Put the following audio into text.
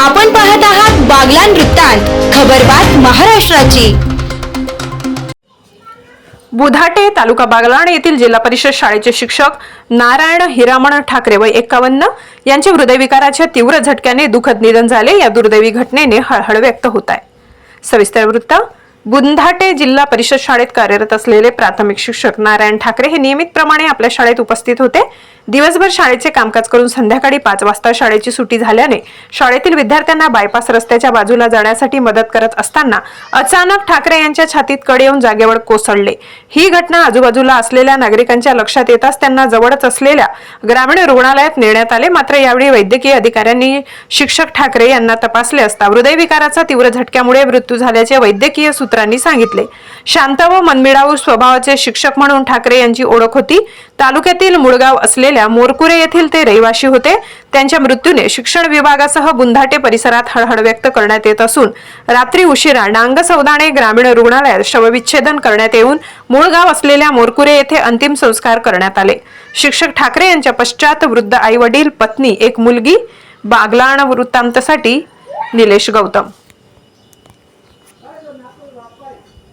आपण पाहत आहात बागलान वृत्तांत खबरबात महाराष्ट्राची. बुधाटे तालुका बागलाण येथील जिल्हा परिषद शाळेचे शिक्षक नारायण हिरामण ठाकरे वय एकावन्न यांचे हृदयविकाराच्या तीव्र झटक्याने दुःखद निधन झाले. या दुर्दैवी घटनेने हळहळ व्यक्त होत आहे. सविस्तर वृत्त बुंधाटे जिल्हा परिषद शाळेत कार्यरत असलेले प्राथमिक शिक्षक नारायण ठाकरे हे नियमितप्रमाणे आपल्या शाळेत उपस्थित होते. दिवसभर शाळेचे कामकाज करून संध्याकाळी पाच वाजता शाळेची सुटी झाल्याने शाळेतील विद्यार्थ्यांना बायपास रस्त्याच्या बाजूला जाण्यासाठी मदत करत असताना अचानक ठाकरे यांच्या छातीत कडे येऊन जागेवर कोसळले. ही घटना आजूबाजूला असलेल्या नागरिकांच्या लक्षात येताच त्यांना जवळच असलेल्या ग्रामीण रुग्णालयात नेण्यात आले. मात्र यावेळी वैद्यकीय अधिकाऱ्यांनी शिक्षक ठाकरे यांना तपासले असता हृदयविकाराचा तीव्र झटक्यामुळे मृत्यू झाल्याचे वैद्यकीय सूत्रांनी सांगितले. शांत व मनमिळावू स्वभावाचे शिक्षक म्हणून ठाकरे यांची ओळख होती. तालुक्यातील मुळगाव असलेल्या मोरकुरे येथील ते रहिवाशी होते. त्यांच्या मृत्यूने शिक्षण विभागासह बुंधाटे परिसरात हळहळ व्यक्त करण्यात येत असून रात्री उशिरा नांग सौदाणे ग्रामीण रुग्णालयात शवविच्छेदन करण्यात येऊन मूळ गाव असलेल्या मोरकुरे येथे अंतिम संस्कार करण्यात आले. शिक्षक ठाकरे यांच्या पश्चात वृद्ध आई वडील पत्नी एक मुलगी बागलाण वृत्तांतसाठी निलेश गौतम. と泣くばっかり。